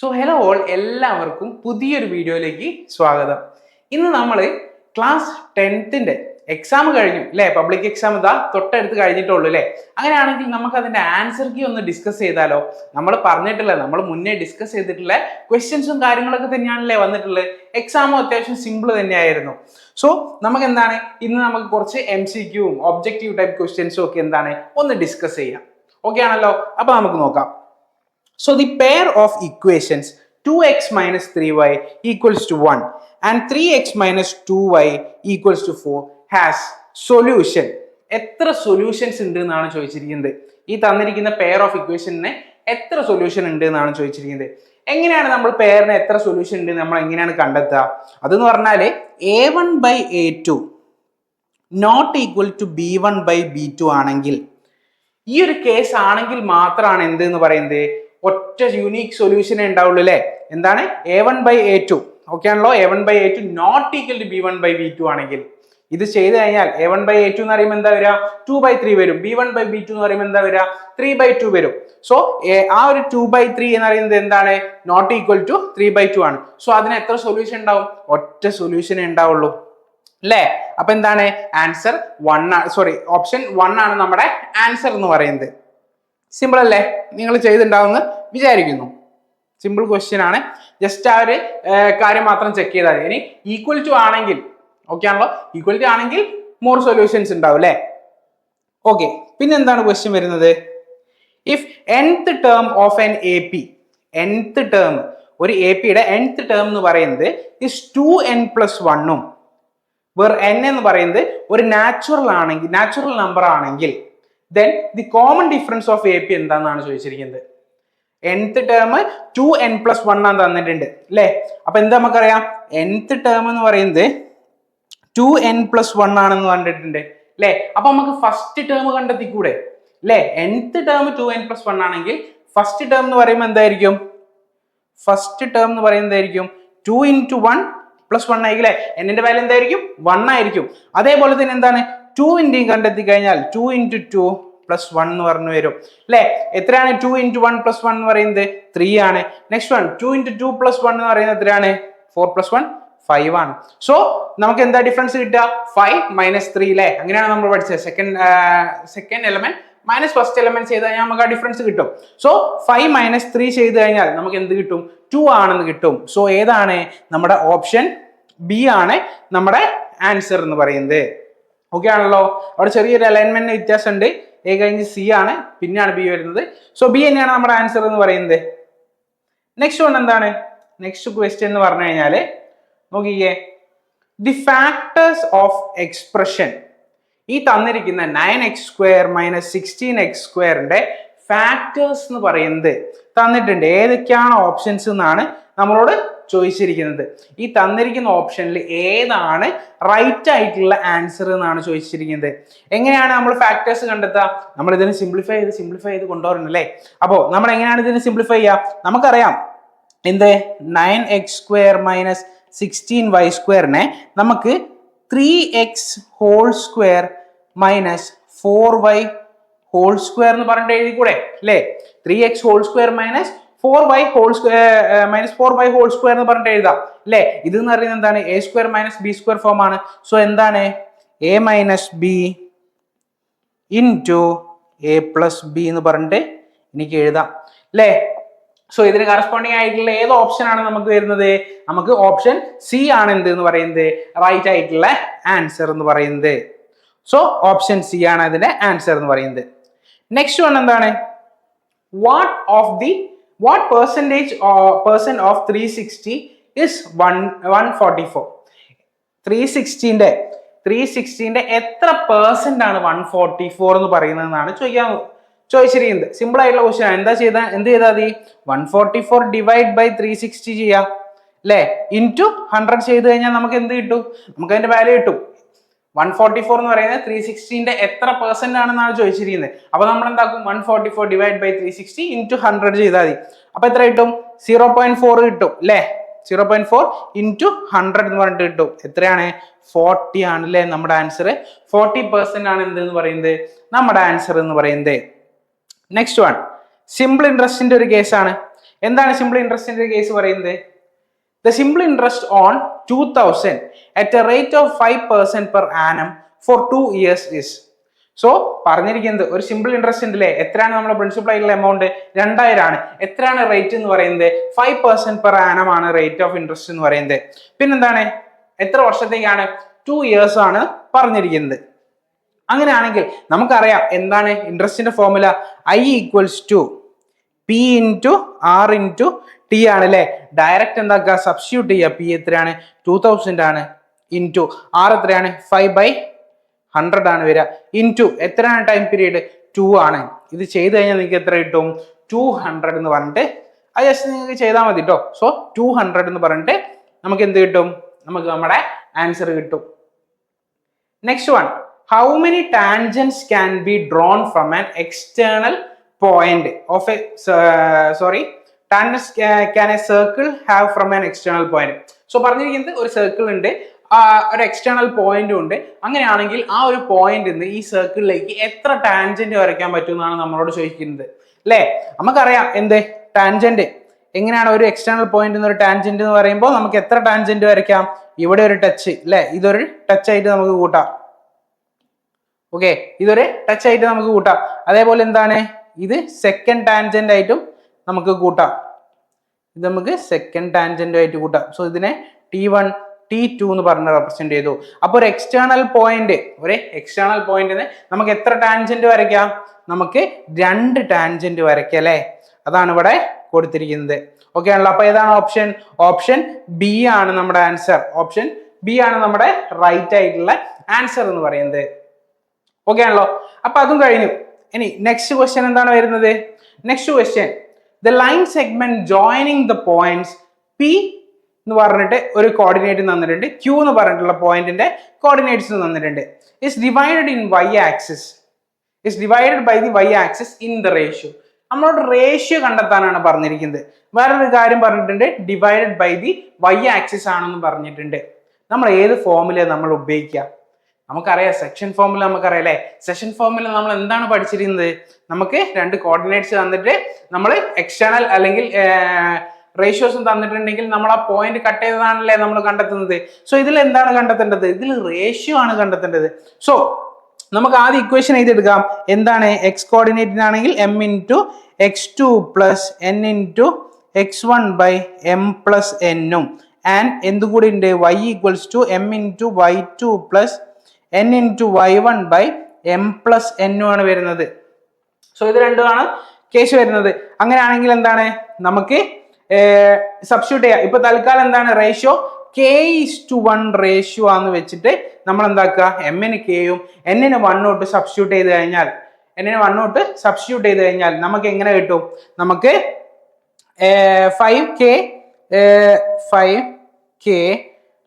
So hello all എല്ലാവർക്കും പുതിയൊരു വീഡിയോയിലേക്ക് സ്വാഗതം. ഇന്ന് നമ്മൾ ക്ലാസ് ടെൻത്തിന്റെ എക്സാം കഴിഞ്ഞു അല്ലേ പബ്ലിക് എക്സാം ഇതാ തൊട്ടടുത്ത് കഴിഞ്ഞിട്ടുള്ളൂ അല്ലേ അങ്ങനെയാണെങ്കിൽ നമുക്ക് അതിന്റെ ആൻസർ കീ ഒന്ന് ഡിസ്കസ് ചെയ്താലോ? നമ്മൾ പറഞ്ഞിട്ടില്ല നമ്മൾ മുന്നേ ഡിസ്കസ് ചെയ്തിട്ടുള്ള ക്വസ്റ്റ്യൻസും കാര്യങ്ങളൊക്കെ തന്നെയാണല്ലേ വന്നിട്ടുള്ളത് എക്സാമും അത്യാവശ്യം സിമ്പിൾ തന്നെയായിരുന്നു. സോ നമുക്ക് എന്താണ് ഇന്ന് നമുക്ക് കുറച്ച് എം സി ക്യൂവും ഒബ്ജക്റ്റീവ് ടൈപ്പ് ക്വസ്റ്റ്യൻസും ഒക്കെ എന്താണ്? ഒന്ന് ഡിസ്കസ് ചെയ്യാം. ഓക്കെ ആണല്ലോ? അപ്പോൾ നമുക്ക് നോക്കാം. So the pair of equations 2x minus 3y equals to 1 and 3x minus 2y equals to 4 has solution. എത്ര സൊല്യൂഷൻസ് ഉണ്ട് എന്നാണ് ചോദിച്ചിരിക്കുന്നത്? ഈ തന്നിരിക്കുന്ന പെയർ ഓഫ് ഇക്വേഷനെ എത്ര സൊല്യൂഷൻ ഉണ്ട് എന്നാണ് ചോദിച്ചിരിക്കുന്നത്? എങ്ങനെയാണ് നമ്മൾ പെയറിന് എത്ര സൊല്യൂഷൻ ഉണ്ട്? നമ്മൾ എങ്ങനെയാണ് കണ്ടെത്തുക? അതെന്ന് പറഞ്ഞാൽ A one by A two not equal to B one by B two ആണെങ്കിൽ ഈ ഒരു കേസ് ആണെങ്കിൽ മാത്രമാണ് എന്ത് എന്ന് പറയുന്നത്? ഒറ്റ യുണീക് സൊല്യൂഷനേ ഉണ്ടാവുള്ളൂ അല്ലേ എന്താണ്? A one by A two okay ആണല്ലോ? A one by A two not equal to B one by B two ആണെങ്കിൽ. ഇത് ചെയ്ത് കഴിഞ്ഞാൽ A one by A two എന്ന് പറയുമ്പോൾ എന്താ വരിക ടു ബൈ ത്രീ വരും. B one by B two എന്ന് പറയുമ്പോൾ എന്താ വരിക ത്രീ ബൈ ടു വരും. സോ ആ ഒരു ടു ബൈ ത്രീ എന്ന് പറയുന്നത് എന്താണ്? Not equal to three by two ആണ്. സോ അതിന് എത്ര സൊല്യൂഷൻ ഉണ്ടാവും? ഒറ്റ സൊല്യൂഷനേ ഉണ്ടാവുള്ളൂ. അല്ലേ അപ്പൊ എന്താണ്? ആൻസർ വൺ ആണ് സോറി ഓപ്ഷൻ വൺ ആണ് നമ്മുടെ ആൻസർ എന്ന് പറയുന്നത്. സിമ്പിൾ അല്ലേ? നിങ്ങൾ ചെയ്തിട്ടുണ്ടാവുമെന്ന് വിചാരിക്കുന്നു. സിമ്പിൾ ക്വസ്റ്റ്യൻ ആണ്. ജസ്റ്റ് ആ ഒരു കാര്യം മാത്രം ചെക്ക് ചെയ്താൽ ഇനി ഈക്വൽ ടു ആണെങ്കിൽ ഓക്കെ ആണല്ലോ? ഈക്വൽ ടു ആണെങ്കിൽ മോർ സൊല്യൂഷൻസ് ഉണ്ടാവും അല്ലേ? ഓക്കെ പിന്നെ എന്താണ് ക്വസ്റ്റ്യൻ വരുന്നത്? If nth term of an A P nth term ഒരു എ പിയുടെ എൻത്ത് ടേം എന്ന് പറയുന്നത് ഇസ് ടു എൻ പ്ലസ് വണ്ണും വേർ എൻ എന്ന് പറയുന്നത് ഒരു നാച്ചുറൽ ആണെങ്കിൽ നാച്ചുറൽ നമ്പർ ആണെങ്കിൽ then the common difference of A P എന്താണെന്നാണ് ചോദിച്ചിരിക്കുന്നത്. Nth term two n plus one ആണ് തന്നിട്ടുണ്ട് അല്ലേ അപ്പൊ എന്താ നമുക്കറിയാം? Nth ടേം എന്ന് പറയുന്നത് ടു എൻ പ്ലസ് വൺ ആണെന്ന് കണ്ടിട്ടുണ്ട് അല്ലേ അപ്പൊ നമുക്ക് ഫസ്റ്റ് ടേം കണ്ടെത്തിക്കൂടെ? അല്ലേ nth term two n plus one ആണെങ്കിൽ ഫസ്റ്റ് ടേം എന്ന് പറയുമ്പോൾ എന്തായിരിക്കും? ഫസ്റ്റ് ടേം എന്ന് പറയുന്നത് എന്തായിരിക്കും? Two into one plus one ആയിരിക്കും അല്ലേ എന്നിന്റെ വാല്യൂ എന്തായിരിക്കും? വൺ ആയിരിക്കും. അതേപോലെ തന്നെ എന്താണ്? ടു ഇന്റു കണ്ടെത്തി കഴിഞ്ഞാൽ two into two plus one എന്ന് പറഞ്ഞു വരും. അല്ലേ? എത്രയാണ് two into one plus one എന്ന് പറയുന്നത്? ത്രീ ആണ്. Next one two into two plus one എന്ന് പറയുന്നത് എത്രയാണ്? ഫോർ പ്ലസ് വൺ ഫൈവ് ആണ്. സോ നമുക്ക് എന്താ ഡിഫറൻസ് കിട്ടുക? ഫൈവ് മൈനസ് ത്രീ അല്ലേ? അങ്ങനെയാണ് നമ്മൾ പഠിച്ചത്. Second second element minus first element ചെയ്ത് കഴിഞ്ഞാൽ നമുക്ക് ആ ഡിഫറൻസ് കിട്ടും. സോ ഫൈവ് മൈനസ് ത്രീ ചെയ്ത് കഴിഞ്ഞാൽ നമുക്ക് എന്ത് കിട്ടും? ടു ആണെന്ന് കിട്ടും. സോ ഏതാണ്? നമ്മുടെ ഓപ്ഷൻ ബി ആണ് നമ്മുടെ ആൻസർ എന്ന് പറയുന്നത്. ഓക്കെ ആണല്ലോ. അവിടെ ചെറിയൊരു അലൈൻമെന്റ് വ്യത്യാസം ഉണ്ട് എ കഴിഞ്ഞ് സി ആണ്. പിന്നെയാണ് ബി വരുന്നത്. സോ ബി തന്നെയാണ് നമ്മുടെ ആൻസർ എന്ന് പറയുന്നത്. നെക്സ്റ്റ് വൺ എന്താണ്? നെക്സ്റ്റ് ക്വസ്റ്റ്യൻ എന്ന് പറഞ്ഞു കഴിഞ്ഞാൽ നോക്കിക്കേ. ദി ഫാക്ടേഴ്സ് ഓഫ് എക്സ്പ്രഷൻ ഈ തന്നിരിക്കുന്ന nine X square minus sixteen X സ്ക്വയറിന്റെ ഫാക്ടേഴ്സ് എന്ന് പറയുന്നത് തന്നിട്ടുണ്ട്. ഏതൊക്കെയാണ് ഓപ്ഷൻസ് എന്നാണ് നമ്മളോട് ചോദിച്ചിരിക്കുന്നത്. ഈ തന്നിരിക്കുന്ന ഓപ്ഷനിൽ ഏതാണ് റൈറ്റ് ആയിട്ടുള്ള ആൻസർ എന്നാണ് ചോദിച്ചിരിക്കുന്നത്. എങ്ങനെയാണ് നമ്മൾ ഫാക്ടേഴ്സ് കണ്ടെത്തുക? നമ്മൾ ഇതിനെ സിംപ്ലിഫൈ ചെയ്ത് സിംപ്ലിഫൈ ചെയ്ത് കൊണ്ടുവരണം അല്ലേ? അപ്പോൾ നമ്മൾ എങ്ങനെയാണ് ഇതിനെ സിംപ്ലിഫൈ ചെയ്യുക? നമുക്കറിയാം എന്ത്? Nine X square minus sixteen Y സ്ക്വയറിനെ നമുക്ക് three X whole square minus four Y whole square എന്ന് പറഞ്ഞിട്ട് എഴുതി കൂടെ അല്ലേ? Three X whole square minus four by whole minus four by whole square എന്ന് പറഞ്ഞിട്ട് എഴുതാം. അല്ലേ? ഇത് എന്ന് പറയുന്നത് എന്താണ്? A square minus B square form ആണ്. സോ എന്താണ്? A minus B into A plus B എന്ന് പറഞ്ഞിട്ട് എനിക്ക് എഴുതാം. അല്ലേ? സോ ഇതിന് കറസ്പോണ്ടിങ് ആയിട്ടുള്ള ഏത് ഓപ്ഷൻ ആണ് നമുക്ക് വരുന്നത്? നമുക്ക് ഓപ്ഷൻ സി ആണ് എന്ത് എന്ന് പറയുന്നത്? റൈറ്റ് ആയിട്ടുള്ള ആൻസർ എന്ന് പറയുന്നത്. സോ ഓപ്ഷൻ സി ആണ് അതിന്റെ ആൻസർ എന്ന് പറയുന്നത്. നെക്സ്റ്റ് വൺ എന്താണ്? What of the what percentage person of three sixty is one one forty four three സിക്സ്റ്റീന്റെ three സിക്സ്റ്റീന്റെ എത്ര പെർസെന്റ് ആണ് വൺ ഫോർട്ടി ഫോർ എന്ന് പറയുന്നതെന്നാണ് ചോദിക്കാൻ ചോദിച്ചിരിക്കുന്നത്. സിമ്പിൾ ആയിട്ടുള്ള ക്വസ്റ്റ്യൻ എന്താ ചെയ്താൽ എന്ത് ചെയ്താൽ മതി? One forty four divide by three sixty ചെയ്യാം അല്ലേ ഹൺഡ്രഡ് ചെയ്ത് കഴിഞ്ഞാൽ നമുക്ക് എന്ത് കിട്ടും? നമുക്ക് അതിന്റെ വാല്യൂ കിട്ടും. വൺ ഫോർട്ടി ഫോർ എന്ന് പറയുന്നത് ത്രീ സിക്സ്റ്റീന്റെ എത്ര പെർസെന്റ് ആണെന്നാണ് ചോദിച്ചിരിക്കുന്നത്. അപ്പൊ നമ്മൾ എന്താക്കും? One forty four divide by three sixty into hundred ചെയ്താൽ മതി. അപ്പൊ എത്ര കിട്ടും? സീറോ പോയിന്റ് ഫോർ കിട്ടും അല്ലേ zero point four into hundred എന്ന് പറഞ്ഞിട്ട് കിട്ടും. എത്രയാണ്? ഫോർട്ടി ആണ് അല്ലേ നമ്മുടെ ആൻസർ ഫോർട്ടി പെർസെന്റ് ആണ് എന്ത് എന്ന് പറയുന്നത്? നമ്മുടെ ആൻസർ എന്ന് പറയുന്നത്. നെക്സ്റ്റ് വൺ സിമ്പിൾ ഇൻട്രസ്റ്റിന്റെ ഒരു കേസാണ് എന്താണ് സിമ്പിൾ ഇൻട്രസ്റ്റിന്റെ കേസ് പറയുന്നത്? The simple interest on two thousand at a rate of five percent per annum for two years is so പറഞ്ഞിരിക്കുന്നത് ഒരു സിമ്പിൾ ഇൻട്രസ്റ്റ് ഉണ്ടല്ലേ? എത്രയാണ് നമ്മുടെ പ്രിൻസിപ്പൾ ആയിട്ടുള്ള എമൗണ്ട് രണ്ടായിരം ആണ് എത്രയാണ് റേറ്റ് എന്ന് പറയുന്നത്? ഫൈവ് പെർസെന്റ് പെർ ആനം ആണ് റേറ്റ് ഓഫ് ഇൻട്രസ്റ്റ് എന്ന് പറയുന്നത്. പിന്നെന്താണ്? എത്ര വർഷത്തേക്കാണ്? ടു ഇയേഴ്സ് ആണ് പറഞ്ഞിരിക്കുന്നത്. അങ്ങനെയാണെങ്കിൽ നമുക്കറിയാം എന്താണ് ഇൻട്രസ്റ്റിന്റെ formula I equals to P into R into T ആണ് അല്ലെ ഡയറക്റ്റ് എന്താക്കുക സബ്സ്റ്റിറ്റ്യൂട്ട് ചെയ്യുക. പി എത്രയാണ്? ടു തൗസൻഡ് ആണ്. ഇന്റു ആർ എത്രയാണ്? ഫൈവ് ബൈ ഹൺഡ്രഡ് ആണ് വരിക. ഇന്റു എത്രയാണ് ടൈം പീരീഡ് ടു ആണ്. ഇത് ചെയ്ത് കഴിഞ്ഞാൽ നിങ്ങൾക്ക് എത്ര കിട്ടും? ടു ഹൺഡ്രഡ് എന്ന് പറഞ്ഞിട്ട് അത് ജസ്റ്റ് നിങ്ങൾക്ക് ചെയ്താൽ മതി കേട്ടോ സോ ടു ഹൺഡ്രഡ് എന്ന് പറഞ്ഞിട്ട് നമുക്ക് എന്ത് കിട്ടും? നമുക്ക് നമ്മുടെ ആൻസർ കിട്ടും. Next one how many tangents can be drawn from an external point of a sorry tangents can a circle have from an external point so പറഞ്ഞിരിക്കുന്നത് ഒരു സർക്കിൾ ഉണ്ട് ഒരു എക്സ്റ്റേണൽ പോയിന്റും ഉണ്ട്. അങ്ങനെയാണെങ്കിൽ ആ ഒരു പോയിന്റ് നിന്ന് ഈ സർക്കിളിലേക്ക് എത്ര ടാൻജന്റ് വരയ്ക്കാൻ പറ്റും എന്നാണ് നമ്മളോട് ചോദിക്കുന്നത്. അല്ലേ നമുക്കറിയാം എന്ത്? ടാൻജന്റ് എങ്ങനെയാണ് ഒരു എക്സ്റ്റേണൽ പോയിന്റ് ഒരു ടാൻജന്റ് എന്ന് പറയുമ്പോൾ നമുക്ക് എത്ര ടാൻജന്റ് വരയ്ക്കാം? ഇവിടെ ഒരു ടച്ച് അല്ലേ ഇതൊരു ടച്ച് ആയിട്ട് നമുക്ക് കൂട്ടാം. ഓക്കെ ഇതൊരു ടച്ച് ആയിട്ട് നമുക്ക് കൂട്ടാം. അതേപോലെ എന്താണ്? ഇത് സെക്കൻഡ് ടാൻജന്റ് ആയിട്ടും നമുക്ക് കൂട്ടാം. ഇത് നമുക്ക് സെക്കൻഡ് ടാൻജന്റ് ആയിട്ട് കൂട്ടാം. സോ ഇതിനെ ടി വൺ ടി ടു എന്ന് പറഞ്ഞ് റെപ്രസെന്റ് ചെയ്തു. അപ്പോൾ ഒരു എക്സ്റ്റേണൽ പോയിന്റ് ഒരു എക്സ്റ്റേണൽ പോയിന്റിന് നമുക്ക് എത്ര ടാൻജന്റ് വരയ്ക്കാം? നമുക്ക് രണ്ട് ടാൻജന്റ് വരയ്ക്കാം അല്ലേ? അതാണ് ഇവിടെ കൊടുത്തിരിക്കുന്നത്. ഓക്കെ ആണല്ലോ. അപ്പൊ ഏതാണ് ഓപ്ഷൻ ഓപ്ഷൻ ബി ആണ് നമ്മുടെ ആൻസർ ഓപ്ഷൻ ബി ആണ് നമ്മുടെ റൈറ്റ് ആയിട്ടുള്ള ആൻസർ എന്ന് പറയുന്നത്. ഓക്കെ ആണല്ലോ. അപ്പൊ അതും കഴിഞ്ഞു. ഇനി നെക്സ്റ്റ് ക്വസ്റ്റ്യൻ എന്താണ് വരുന്നത്? Next question the line segment joining the points P എന്ന് പറഞ്ഞിട്ട് ഒരു കോർഡിനേറ്റ് തന്നിട്ടുണ്ട്. ക്യൂ എന്ന് പറഞ്ഞിട്ടുള്ള പോയിന്റിന്റെ കോർഡിനേറ്റ്സ് തന്നിട്ടുണ്ട്. Is divided in Y axis is divided by the Y axis in the ratio നമ്മളോട് റേഷ്യോ കണ്ടെത്താനാണ് പറഞ്ഞിരിക്കുന്നത്. വേറൊരു കാര്യം പറഞ്ഞിട്ടുണ്ട്. Divided by the Y axis ആണെന്ന് പറഞ്ഞിട്ടുണ്ട്. നമ്മൾ ഏത് ഫോമിലെ നമ്മൾ ഉപയോഗിക്കുക? നമുക്കറിയാം സെക്ഷൻ ഫോമിൽ നമുക്കറിയാം അല്ലേ? സെക്ഷൻ ഫോമിൽ നമ്മൾ എന്താണ് പഠിച്ചിരുന്നത് നമുക്ക് രണ്ട് കോർഡിനേറ്റ്സ് തന്നിട്ട് നമ്മൾ എക്സ്റ്റേണൽ അല്ലെങ്കിൽ റേഷ്യോസും തന്നിട്ടുണ്ടെങ്കിൽ നമ്മൾ ആ പോയിന്റ് കട്ട് ചെയ്തതാണല്ലേ നമ്മൾ കണ്ടെത്തുന്നത്. സോ ഇതിൽ എന്താണ് കണ്ടെത്തേണ്ടത്? ഇതിൽ റേഷ്യോ ആണ് കണ്ടെത്തേണ്ടത്. സോ നമുക്ക് ആദ്യം ഇക്വേഷൻ എഴുതിയെടുക്കാം. എന്താണ്? X കോർഡിനേറ്റിനാണെങ്കിൽ M into X two plus N into X one by M plus എന്നും ആൻഡ് എന്തുകൂടി ഉണ്ട്? Y equals to M into Y two plus N into Y one by M plus എന്നും ആണ് വരുന്നത്. സോ ഇത് രണ്ടുമാണ് കേസ് വരുന്നത്. അങ്ങനെയാണെങ്കിൽ എന്താണ്? നമുക്ക് സബ്സ്റ്റിറ്റ്യൂട്ട് ചെയ്യാം. ഇപ്പൊ തൽക്കാലം എന്താണ് ratio K is to one ratio ആന്ന് വെച്ചിട്ട് നമ്മൾ എന്താക്കുക എമ്മിന് കെയും എന്നിന് വൺ തൊട്ട് സബ്സ്റ്റിറ്റ്യൂട്ട് ചെയ്ത് കഴിഞ്ഞാൽ എന്നിന് വൺ തൊട്ട് സബ്സ്റ്റിറ്റ്യൂട്ട് ചെയ്ത് കഴിഞ്ഞാൽ നമുക്ക് എങ്ങനെ കിട്ടും? നമുക്ക് five K five K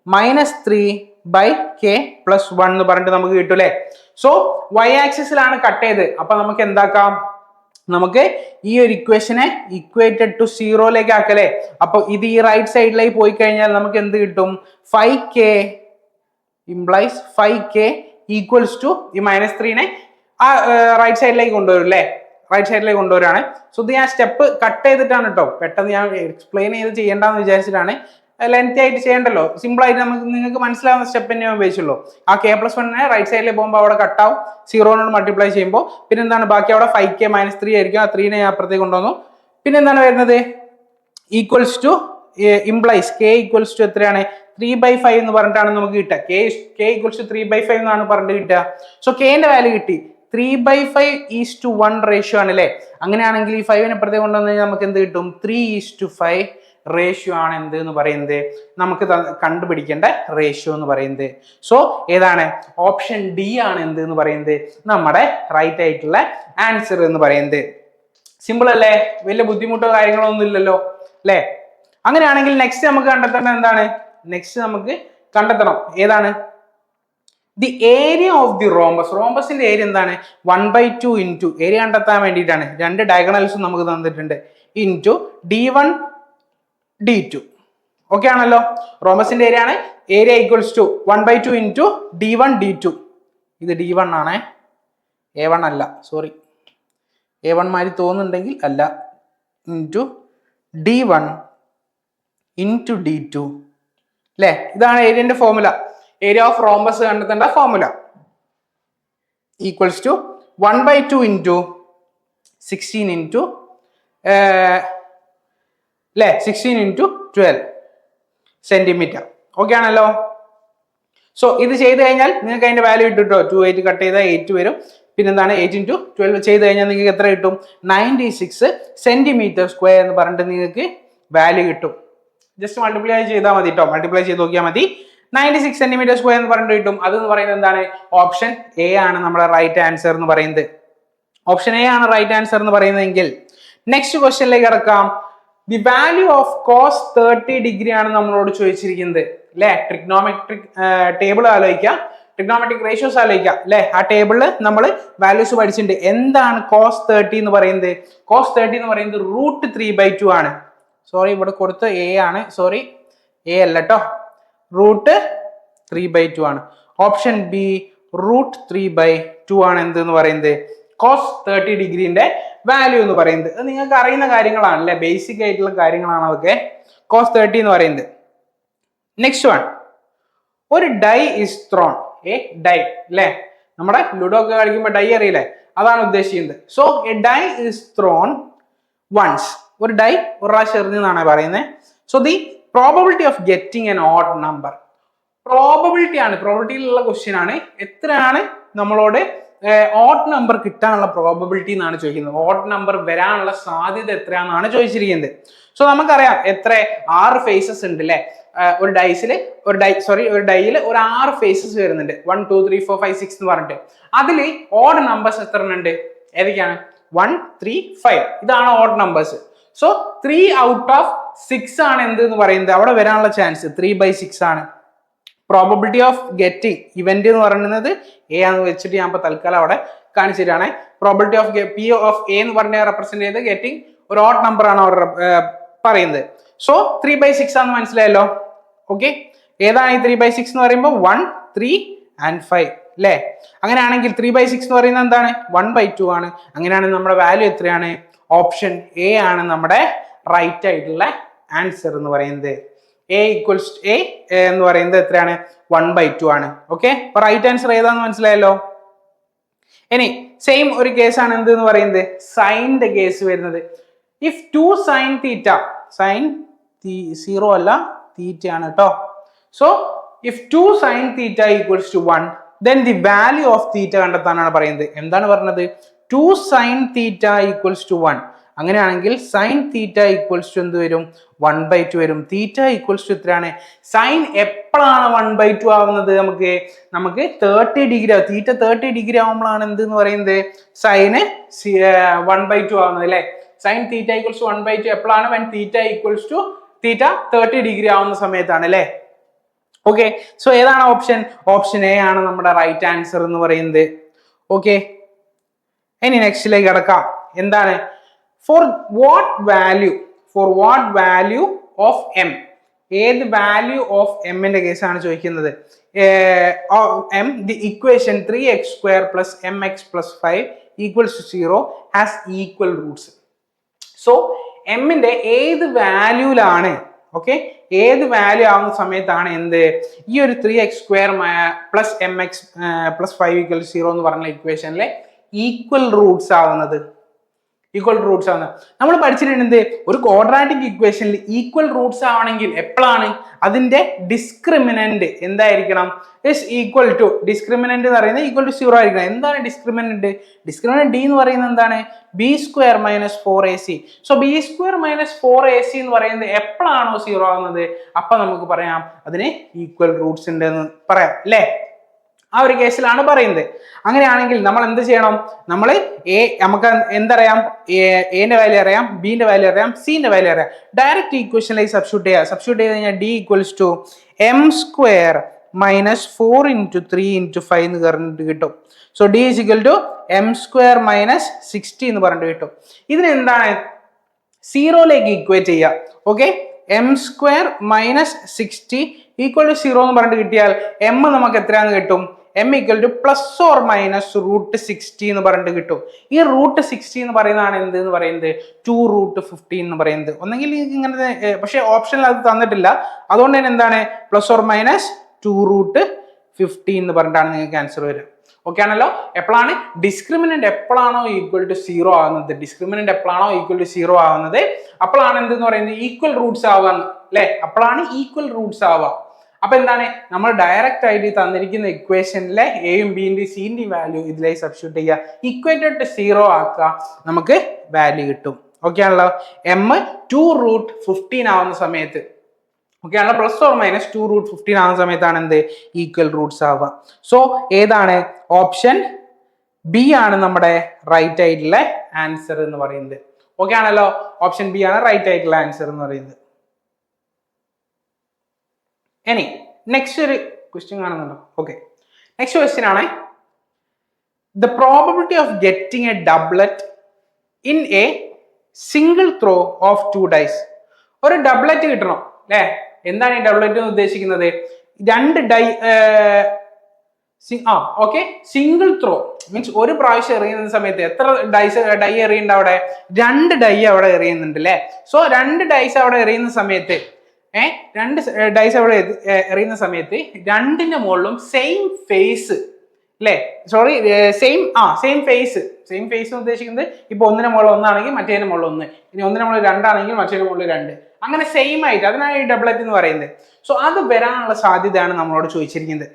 minus three by K plus one എന്ന് പറഞ്ഞിട്ട് നമുക്ക് കിട്ടും അല്ലേ സോ വൈ ആക്സിസിലാണ് കട്ട് ചെയ്ത്. അപ്പൊ നമുക്ക് എന്താക്കാം? നമുക്ക് ഈ ഒരു ഇക്വേഷനെ ഇക്വേറ്റഡ് ടു സീറോയിലേക്ക് ആക്കല്ലേ? അപ്പൊ ഇത് ഈ റൈറ്റ് സൈഡിലേക്ക് പോയി കഴിഞ്ഞാൽ നമുക്ക് എന്ത് കിട്ടും? Five K implies five K equals to ഈ മൈനസ് ത്രീനെ ആ റൈറ്റ് സൈഡിലേക്ക് കൊണ്ടുവരും അല്ലേ റൈറ്റ് സൈഡിലേക്ക് കൊണ്ടുവരാണ്. സോ ഇത് ഞാൻ സ്റ്റെപ്പ് കട്ട് ചെയ്തിട്ടാണ് കേട്ടോ പെട്ടെന്ന് ഞാൻ എക്സ്പ്ലെയിൻ ചെയ്ത് ചെയ്യേണ്ടെന്ന് വിചാരിച്ചിട്ടാണ് ലെങ്തി ആയിട്ട് ചെയ്യണ്ടല്ലോ. സിമ്പിൾ ആയിട്ട് നമുക്ക് നിങ്ങൾക്ക് മനസ്സിലാവുന്ന സ്റ്റെപ്പ് തന്നെ ഉപയോഗിച്ചുള്ളൂ ആ കെ പ്ലസ് വണ്ണിനെ റൈറ്റ് സൈഡിൽ പോകുമ്പോൾ അവിടെ കട്ടാവും സീറോനോട് മൾട്ടിപ്ലൈ ചെയ്യുമ്പോൾ പിന്നെ എന്താണ്? ബാക്കി അവിടെ ഫൈവ് കെ മൈനസ് ത്രീ ആയിരിക്കും. ആ ത്രീനെ അപ്പുറത്തേക്ക് കൊണ്ടുവന്നു. പിന്നെ എന്താണ് വരുന്നത്? Equals to implies K equals to എത്രയാണ്? ത്രീ ബൈ ഫൈവ് എന്ന് പറഞ്ഞിട്ടാണ് നമുക്ക് കിട്ടുക. K K equals to three by five എന്നാണ് പറഞ്ഞിട്ട് കിട്ടുക. സോ കെന്റെ വാല്യൂ കിട്ടി. Three by five is to one ratio ആണ് അല്ലേ? അങ്ങനെയാണെങ്കിൽ ഈ ഫൈവിനെ അപ്പുറത്തേക്ക് കൊണ്ടുവന്നു കഴിഞ്ഞാൽ നമുക്ക് എന്ത് കിട്ടും? Three is to five ratio ആണ് എന്ത് എന്ന് പറയുന്നത്? നമുക്ക് കണ്ടുപിടിക്കേണ്ട റേഷ്യോ എന്ന് പറയുന്നത്. സോ ഏതാണ്? ഓപ്ഷൻ ഡി ആണ് എന്ത് എന്ന് പറയുന്നത്? നമ്മുടെ റൈറ്റ് ആയിട്ടുള്ള ആൻസർ എന്ന് പറയുന്നത്. സിമ്പിൾ അല്ലേ? വലിയ ബുദ്ധിമുട്ടോ കാര്യങ്ങളോ ഒന്നും ഇല്ലല്ലോ. അല്ലേ? അങ്ങനെയാണെങ്കിൽ നെക്സ്റ്റ് നമുക്ക് കണ്ടെത്തേണ്ടത് എന്താണ്? നെക്സ്റ്റ് നമുക്ക് കണ്ടെത്തണം. ഏതാണ്? The area of the rhombus റോംബസിന്റെ area എന്താണ്? One by two into area കണ്ടെത്താൻ വേണ്ടിയിട്ടാണ്. രണ്ട് ഡയഗണൽസും നമുക്ക് തന്നിട്ടുണ്ട്. Into D one D two okay ആണല്ലോ? റോമസിന്റെ ഏരിയ ആണ്. Area equals to one by two into D one D two ഇത് ഡി വൺ ആണേ. എ വൺ അല്ല. സോറി എ വൺ മാതിരി തോന്നുന്നുണ്ടെങ്കിൽ അല്ല. Into D one into D two അല്ലേ ഇതാണ് ഏരിയന്റെ formula area of rhombus കണ്ടെത്തേണ്ട formula equals to one by two into sixteen into അല്ലേ sixteen into twelve centimetre okay ആണല്ലോ? സോ ഇത് ചെയ്ത് കഴിഞ്ഞാൽ നിങ്ങൾക്ക് അതിന്റെ വാല്യൂ കിട്ടും ടു എയ്റ്റ് കട്ട് ചെയ്താൽ എയ്റ്റ് വരും. പിന്നെന്താണ്? എയ്റ്റ് ഇന്റു ട്വൽവ് ചെയ്ത് കഴിഞ്ഞാൽ നിങ്ങൾക്ക് എത്ര കിട്ടും? നയന്റി സിക്സ് സെന്റിമീറ്റർ സ്ക്വയർ എന്ന് പറഞ്ഞിട്ട് നിങ്ങൾക്ക് വാല്യൂ കിട്ടും. ജസ്റ്റ് മൾട്ടിപ്ലൈ ചെയ്താൽ മതി കേട്ടോ മൾട്ടിപ്ലൈ ചെയ്ത് നോക്കിയാൽ മതി. നയന്റി സിക്സ് സെന്റിമീറ്റർ സ്ക്വയർ എന്ന് പറഞ്ഞിട്ട് കിട്ടും. അതെന്ന് പറയുന്നത് എന്താണ്? ഓപ്ഷൻ എ ആണ് നമ്മുടെ റൈറ്റ് ആൻസർ എന്ന് പറയുന്നത്. ഓപ്ഷൻ എ ആണ് റൈറ്റ് ആൻസർ എന്ന് പറയുന്നതെങ്കിൽ നെക്സ്റ്റ് ക്വസ്റ്റ്യനിലേക്ക് കിടക്കാം. The value of cos thirty degree ആണ് നമ്മളോട് ചോദിച്ചിരിക്കുന്നത്. അല്ലെ ട്രിഗ്നോമെട്രിക് ടേബിൾ ആലോചിക്കുക ട്രിഗ്നോമെട്രിക് റേഷ്യോസ് ആലോചിക്കുക അല്ലെ ആ ടേബിളിൽ നമ്മൾ വാല്യൂസ് പഠിച്ചിട്ടുണ്ട്. എന്താണ് കോസ് തേർട്ടി എന്ന് പറയുന്നത്? കോസ് തേർട്ടി എന്ന് പറയുന്നത് റൂട്ട് ത്രീ ബൈ ടു ആണ്. സോറി ഇവിടെ കൊടുത്ത എ ആണ്. സോറി എ അല്ല കേട്ടോ റൂട്ട് ത്രീ ബൈ ടു ആണ്. Option B root three by two ആണ് എന്ത് എന്ന് പറയുന്നത്? കോസ് തേർട്ടി ഡിഗ്രീന്റെ വാല്യൂ എന്ന് പറയുന്നത്. അത് നിങ്ങൾക്ക് അറിയുന്ന കാര്യങ്ങളാണ് അല്ലെ ബേസിക് ആയിട്ടുള്ള കാര്യങ്ങളാണ് അതൊക്കെ. കോസ് തേർട്ടി എന്ന് പറയുന്നത്. നെക്സ്റ്റ് വൺ ഒരു die is thrown a die അല്ലേ? നമ്മുടെ ലുഡോ ഒക്കെ കളിക്കുമ്പോൾ ഡൈ അറിയില്ലേ? അതാണ് ഉദ്ദേശിക്കുന്നത്. So a die is thrown once ഒരു ഡൈ ഒരു പ്രാവശ്യം എറിഞ്ഞെന്നാണ് പറയുന്നത്. So the probability of getting an odd number probability ആണ്. പ്രോബിലിറ്റിയിലുള്ള ക്വസ്റ്റ്യൻ ആണ്. എത്രയാണ് നമ്മളോട് ഓഡ് നമ്പർ കിട്ടാനുള്ള പ്രോബബിലിറ്റി എന്നാണ് ചോദിക്കുന്നത്. ഓഡ് നമ്പർ വരാനുള്ള സാധ്യത എത്രയാണെന്നാണ് ചോദിച്ചിരിക്കുന്നത്. സോ നമുക്കറിയാം എത്ര ആറ് ഫേസസ് ഉണ്ട് അല്ലേ ഒരു ഡൈസിൽ ഒരു ഡൈ സോറി ഒരു ഡൈയിൽ ഒരു ആറ് ഫേസസ് വരുന്നുണ്ട്. One two three four five six എന്ന് പറഞ്ഞിട്ട്. അതിൽ ഓഡ് നമ്പേഴ്സ് എത്ര ഉണ്ട് ഏതൊക്കെയാണ്? വൺ ത്രീ ഫൈവ് ഇതാണ് odd numbers so three out of six ആണ് എന്ത് എന്ന് പറയുന്നത്? അവിടെ വരാനുള്ള ചാൻസ് ത്രീ ബൈ സിക്സ് ആണ്. പ്രോബബിലിറ്റി ഓഫ് ഗെറ്റിംഗ് ഇവന്റ് എന്ന് പറയുന്നത് എ ആണെന്ന് വെച്ചിട്ട് ഞാൻ ഇപ്പോൾ തൽക്കാലം അവിടെ കാണിച്ചു തരാണ് probability of P of A എന്ന് പറഞ്ഞ റെപ്രസെന്റ് ചെയ്ത് ഗെറ്റിംഗ് ഒരു ഓട്ട് നമ്പർ ആണ് അവർ പറയുന്നത്. സോ ത്രീ ബൈ സിക്സ് ആണെന്ന് മനസ്സിലായല്ലോ? ഓക്കെ ഏതാണ് ഈ ത്രീ ബൈ സിക്സ് എന്ന് പറയുമ്പോൾ വൺ ത്രീ ആൻഡ് ഫൈവ് അല്ലേ അങ്ങനെയാണെങ്കിൽ ത്രീ ബൈ സിക്സ് എന്ന് പറയുന്നത് എന്താണ്? വൺ ബൈ ടു ആണ്. അങ്ങനെയാണെങ്കിൽ നമ്മുടെ വാല്യൂ എത്രയാണ്? ഓപ്ഷൻ എ ആണ് നമ്മുടെ റൈറ്റ് ആയിട്ടുള്ള ആൻസർ എന്ന് പറയുന്നത്. എ ഈക്വൽസ് എ എന്ന് പറയുന്നത് എത്രയാണ്? വൺ ബൈ ടു ആണ്. ഓക്കെ അപ്പൊ റൈറ്റ് ആൻസർ ഏതാന്ന് മനസ്സിലായല്ലോ? ഇനി സെയിം ഒരു കേസാണ് എന്ത് എന്ന് പറയുന്നത്? സൈനിന്റെ കേസ് വരുന്നത്. If two sine theta sine zero അല്ല തീറ്റ ആണ് കേട്ടോ so if two sine theta equals to one then the value of theta കണ്ടെത്താനാണ് പറയുന്നത്. എന്താണ് പറഞ്ഞത്? Two sine theta equals to one അങ്ങനെയാണെങ്കിൽ സൈൻ തീറ്റ ഈക്വൽസ് ടു എന്ത് വരും? വൺ ബൈ ടു വരും. തീറ്റ ഈക്വൽസ് ടു എത്രയാണ്? സൈൻ എപ്പോഴാണ് വൺ ബൈ ടു ആവുന്നത് നമുക്ക്? നമുക്ക് തേർട്ടി ഡിഗ്രി ആവും. തീറ്റ തേർട്ടി ഡിഗ്രി ആവുമ്പോഴാണ് എന്ത് എന്ന് പറയുന്നത് സൈന് വൺ ബൈ ടു ആവുന്നത് അല്ലേ? Sine theta equals to one by two എപ്പോഴാണ്? One theta equals to theta thirty degree ആവുന്ന സമയത്താണ് അല്ലേ? ഓക്കെ സോ ഏതാണ് ഓപ്ഷൻ ഓപ്ഷൻ എ ആണ് നമ്മുടെ റൈറ്റ് ആൻസർ എന്ന് പറയുന്നത്. ഓക്കെ ഇനി നെക്സ്റ്റിലേക്ക് കിടക്കാം. എന്താണ്? For what value for what value of M ഏത് വാല്യൂ ഓഫ് എമ്മിന്റെ കേസാണ് ചോദിക്കുന്നത്. M the equation three X square plus M X plus five equals to zero has equal roots so എമ്മിന്റെ ഏത് വാല്യൂലാണ് ഓക്കെ ഏത് വാല്യൂ ആവുന്ന സമയത്താണ് എന്ത്? ഈ ഒരു three X square plus M X plus five equal zero എന്ന് പറഞ്ഞ ഇക്വേഷനിലെ ഈക്വൽ റൂട്ട്സ് ആവുന്നത്. ഈക്വൽ റൂട്ട്സ് ആണ്. നമ്മൾ പഠിച്ചിട്ടുണ്ട് എന്ത്? ഒരു ക്വാഡ്രാറ്റിക് ഇക്വേഷനിൽ ഈക്വൽ റൂട്ട്സ് ആവണമെങ്കിൽ എപ്പോഴാണ്? അതിന്റെ ഡിസ്ക്രിമിനന്റ് എന്തായിരിക്കണം? ഇസ് ഈക്വൽ ടു ഡിസ്ക്രിമിനന്റ് എന്ന് പറയുന്നത് ഈക്വൽ ടു സീറോ ആയിരിക്കണം. എന്താണ് ഡിസ്ക്രിമിനന്റ് ഡിസ്ക്രിമിനന്റ് ഡി എന്ന് പറയുന്നത് എന്താണ്? B square minus four A C so B square minus four A C എന്ന് പറയുന്നത് എപ്പോഴാണോ സീറോ ആവുന്നത്? അപ്പൊ നമുക്ക് പറയാം അതിന് ഈക്വൽ റൂട്ട്സ് ഉണ്ട് എന്ന് പറയാം അല്ലേ? ആ ഒരു കേസിലാണ് പറയുന്നത്. അങ്ങനെയാണെങ്കിൽ നമ്മൾ എന്ത് ചെയ്യണം? നമ്മൾ എ നമുക്ക് എന്തറിയാം? എന്റെ വാല്യൂ അറിയാം ബിന്റെ വാല്യൂ അറിയാം സിന്റെ വാല്യൂ അറിയാം. ഡയറക്റ്റ് ഈക്വേഷനിലേക്ക് സബ്സ്റ്റിറ്റ്യൂട്ട് ചെയ്യുക. സബ്സ്റ്റിറ്റ്യൂട്ട് ചെയ്ത് കഴിഞ്ഞാൽ D equals to M square minus four into three into five എന്ന് പറഞ്ഞിട്ട് കിട്ടും. So D is equal to M square minus sixty എന്ന് പറഞ്ഞിട്ട് കിട്ടും. ഇതിനെന്താണ്? സീറോയിലേക്ക് ഈക്വേറ്റ് ചെയ്യുക. Okay M square minus sixty equal to zero എന്ന് പറഞ്ഞിട്ട് കിട്ടിയാൽ എം നമുക്ക് എത്രയാന്ന് കിട്ടും? M equal to plus or minus root sixty എന്ന് പറഞ്ഞിട്ട് കിട്ടും. ഈ റൂട്ട് സിക്സ്റ്റി എന്ന് പറയുന്നതാണ് എന്ത് എന്ന് പറയുന്നത്? ടു റൂട്ട് ഫിഫ്റ്റീൻ എന്ന് പറയുന്നത്. ഒന്നെങ്കിൽ ഇങ്ങനെ പക്ഷേ ഓപ്ഷനിൽ അത് തന്നിട്ടില്ല. അതുകൊണ്ട് തന്നെ എന്താണ്? Plus or minus two root fifteen എന്ന് പറഞ്ഞിട്ടാണ് നിങ്ങൾക്ക് ആൻസർ വരിക. ഓക്കെ ആണല്ലോ? എപ്പോഴാണ് ഡിസ്ക്രിമിനന്റ് എപ്പോഴാണോ ഈക്വൽ ടു സീറോ ആകുന്നത് ഡിസ്ക്രിമിനന്റ് എപ്പോഴാണോ ഈക്വൽ ടു സീറോ ആകുന്നത് അപ്പോഴാണ് എന്തെന്ന് പറയുന്നത്? ഈക്വൽ റൂട്ട്സ് ആവുക അല്ലെ? അപ്പോഴാണ് ഈക്വൽ റൂട്ട്സ് ആവുക. അപ്പൊ എന്താണ്? നമ്മൾ ഡയറക്റ്റ് ആയിട്ട് തന്നിരിക്കുന്ന ഇക്വേഷനിലെ എയും ബിന്റെ സിന്റെ വാല്യൂ ഇതിലേക്ക് സബ്സ്റ്റിറ്റ്യൂട്ട് ചെയ്യുക. ഇക്വേറ്റഡ് ടു സീറോ ആക്കുക. നമുക്ക് വാല്യൂ കിട്ടും. ഓക്കെ ആണല്ലോ? എം ടു റൂട്ട് ഫിഫ്റ്റീൻ ആവുന്ന സമയത്ത്. ഓക്കെ ആണല്ലോ? Plus or minus two root fifteen ആവുന്ന സമയത്താണ് എന്ത്? ഈക്വൽ റൂട്ട്സ് ആവുക. സോ ഏതാണ്? ഓപ്ഷൻ ബി ആണ് നമ്മുടെ റൈറ്റ് ആയിട്ടുള്ള ആൻസർ എന്ന് പറയുന്നത്. ഓക്കെ ആണല്ലോ? ഓപ്ഷൻ ബി ആണ് റൈറ്റ് ആയിട്ടുള്ള ആൻസർ എന്ന് പറയുന്നത്. ഇനി നെക്സ്റ്റ് ഒരു ക്വസ്റ്റ്യൻ കാണുന്നുണ്ടോ? ഓക്കെ നെക്സ്റ്റ് ക്വസ്റ്റ്യൻ ആണ്. The probability of getting a doublet in a single throw of two dice ഒരു ഡബ്ലറ്റ് കിട്ടണം അല്ലേ എന്താണ് ഈ ഡബ്ലറ്റ് എന്ന് ഉദ്ദേശിക്കുന്നത്? രണ്ട് ഡൈ ആ ഓക്കെ സിംഗിൾ ത്രോ മീൻസ് ഒരു പ്രാവശ്യം എറിയുന്ന സമയത്ത് എത്ര ഡൈസ് ഡൈ എറിയുന്നുണ്ട് അവിടെ? രണ്ട് ഡൈ അവിടെ എറിയുന്നുണ്ട് അല്ലേ സോ രണ്ട് ഡൈസ് അവിടെ എറിയുന്ന സമയത്ത് ഏ? രണ്ട് ഡൈസ് അവിടെ എറിയുന്ന സമയത്ത് രണ്ടിന്റെ മുകളിലും സെയിം ഫേസ് അല്ലേ സോറി സെയിം ആ സെയിം ഫേസ് സെയിം ഫേസ് ഉദ്ദേശിക്കുന്നത് ഇപ്പൊ ഒന്നിന് മുകളിൽ ഒന്നാണെങ്കിൽ മറ്റേതിന് മുകളിൽ ഒന്ന്. ഇനി ഒന്നിന് മുകളിൽ രണ്ടാണെങ്കിൽ മറ്റേതിന് മുകളിൽ രണ്ട്. അങ്ങനെ സെയിം ആയിട്ട് അതിനാണ് ഈ ഡബ്ലറ്റ് എന്ന് പറയുന്നത്. സോ അത് വരാനുള്ള സാധ്യതയാണ് നമ്മളോട് ചോദിച്ചിരിക്കുന്നത്.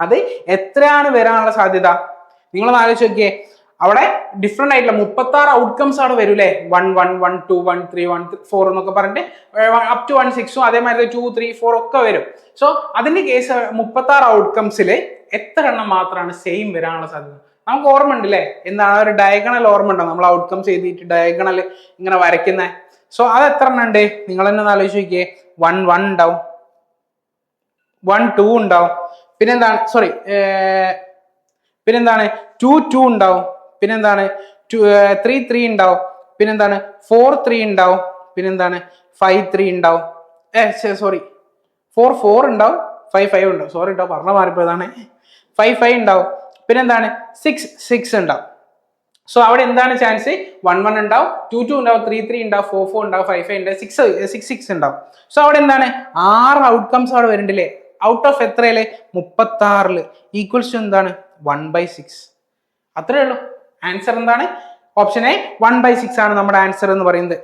അത് എത്രയാണ് വരാനുള്ള സാധ്യത? നിങ്ങളൊന്ന് ആലോചിച്ച് നോക്കിയേ. അവിടെ ഡിഫറെന്റ് ആയിട്ടുള്ള മുപ്പത്തി ആറ് ഔട്ട്കംസ് അവിടെ അല്ലേ one one one two one three one four എന്നൊക്കെ പറഞ്ഞിട്ട് അപ് ടു വൺ സിക്സും അതേമാതിരി ടു ത്രീ ഫോർ ഒക്കെ വരും. സോ അതിന്റെ കേസ് മുപ്പത്തി ആറ് ഔട്ട്കംസിൽ എത്ര എണ്ണം മാത്രമാണ് സെയിം വരാനുള്ള സാധ്യത? നമുക്ക് ഓർമ്മ ഉണ്ട് അല്ലേ എന്താണ്? ഒരു ഡയഗണൽ ഓർമ്മ ഉണ്ടോ? നമ്മൾ ഔട്ട്കംസ് എഴുതിയിട്ട് ഡയഗണൽ ഇങ്ങനെ വരയ്ക്കുന്നത് സോ അത് എത്ര എണ്ണം ഉണ്ട്? നിങ്ങൾ തന്നെ ഒന്ന് ആലോചിച്ച് നോക്കിയേ. വൺ വൺ ഉണ്ടാവും. വൺ ടു ഉണ്ടാവും. പിന്നെന്താണ്? സോറി പിന്നെന്താണ്? ടു ടു ഉണ്ടാവും. പിന്നെന്താണ്? ടു ത്രീ ത്രീ ഉണ്ടാവും. പിന്നെന്താണ്? ഫോർ ത്രീ ഉണ്ടാവും. പിന്നെന്താണ്? ഫൈവ് ത്രീ ഉണ്ടാവും. ഏ സോറി ഫോർ ഫോർ ഉണ്ടാവും. ഫൈവ് ഫൈവ് ഉണ്ടാവും. സോറി കേട്ടോ പറഞ്ഞ മാറിപ്പോയതാണ്. ഫൈവ് ഫൈവ് ഉണ്ടാവും. പിന്നെന്താണ്? സിക്സ് സിക്സ് ഉണ്ടാവും. സോ അവിടെ എന്താണ് ചാൻസ് വൺ വൺ ഉണ്ടാവും. ടു ടു ഉണ്ടാവും. ത്രീ ത്രീ ഉണ്ടാവും. ഫോർ ഫോർ ഉണ്ടാവും. ഫൈവ് ഫൈവ് ഉണ്ടാവും. സിക്സ് സിക്സ് സിക്സ് ഉണ്ടാവും. സോ അവിടെ എന്താണ്? ആറ് ഔട്ട്കംസ് അവിടെ വരുന്നുണ്ടല്ലേ? ഔട്ട് ഓഫ് എത്രയല്ലേ മുപ്പത്തി ആറിൽ ഈക്വൽസ് എന്താണ്? വൺ ബൈ സിക്സ് അത്രേ ഉള്ളൂ. ആൻസർ എന്താണ്? Option A one by six ആണ് നമ്മുടെ ആൻസർ എന്ന് പറയുന്നത്.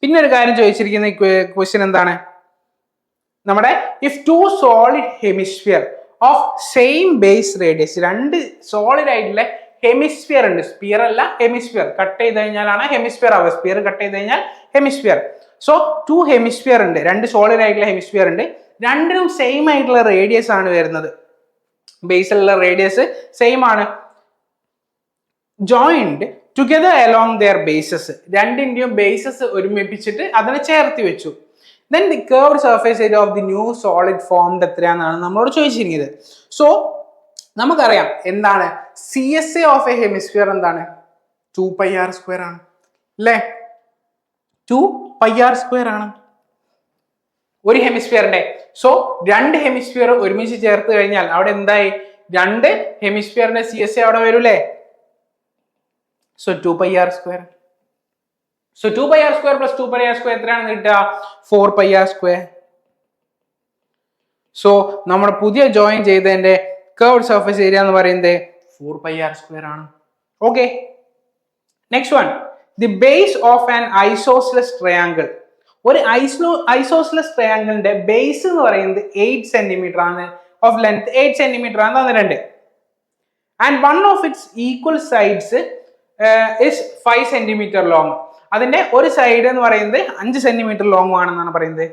പിന്നെ ഒരു കാര്യം ചോദിച്ചിരിക്കുന്ന ക്വസ്റ്റ്യൻ എന്താണ്? നമ്മുടെ if two solid hemisphere of same base radius രണ്ട് സോളിഡ് ആയിട്ടുള്ള ഹെമിസ്ഫിയർ ഉണ്ട്. സ്പിയർ അല്ല ഹെമിസ്ഫിയർ കട്ട് ചെയ്ത് കഴിഞ്ഞാലാണ് ഹെമിസ്ഫിയർ ആവുക. സ്പിയർ കട്ട് ചെയ്ത് കഴിഞ്ഞാൽ ഹെമിസ്ഫിയർ സോ ടു ഹെമിസ്ഫിയർ ഉണ്ട്. രണ്ട് സോളിഡ് ആയിട്ടുള്ള ഹെമിസ്ഫിയർ ഉണ്ട്. രണ്ടിനും സെയിം ആയിട്ടുള്ള റേഡിയസ് ആണ് വരുന്നത്. ബേസിലുള്ള റേഡിയസ് സെയിം ആണ്. Joined together along their bases രണ്ടിന്റെയും ബേസസ് ഒരുമിപ്പിച്ചിട്ട് അതിനെ ചേർത്ത് വെച്ചു. Then the curve surface area of the new solid formed എത്രയാണെന്നാണ് നമ്മളോട് ചോദിച്ചിരിക്കുന്നത്. സോ നമുക്കറിയാം എന്താണ്? C S A of a hemisphere എന്താണ്? ടു പൈ ആർ സ്ക്വയർ ആണ്. അല്ലേ ടു പൈ ആർ സ്ക്വയർ ആണ്. ഒരു ഹെമിസ്ഫിയറിന്റെ സോ രണ്ട് ഹെമിസ്ഫിയർ ഒരുമിച്ച് ചേർത്ത് കഴിഞ്ഞാൽ അവിടെ എന്തായി? രണ്ട് ഹെമിസ്ഫിയറിന്റെ സി എസ് എ അവിടെ വരൂലേ so two pi R square so two pi R square plus two pi R square എത്രയാണ് കിട്ടുക? Four pi R square so നമ്മുടെ പുതിയ ജോയിൻ ചെയ്തതിന്റെ കേർഡ് സർഫസ് ഏരിയ എന്ന് പറയുന്നത് ഫോർ പൈ ആർ സ്ക്വയർ ആണ്. Okay next one the base of an isosceles triangle ഒരു iso isosceles ട്രയാങ്കിളിന്റെ ബേസ് എന്ന് പറയുന്നത് എയ്റ്റ് സെന്റിമീറ്റർ ആണ്. ഓഫ് ലെങ്ത് എയ്റ്റ് സെന്റിമീറ്റർ ആണ്. തന്നിട്ടുണ്ട് and one of its equal sides is five centimetre long അതിന്റെ ഒരു സൈഡ് എന്ന് പറയുന്നത് അഞ്ച് സെന്റിമീറ്റർ ലോങ് ആണെന്നാണ് പറയുന്നത്.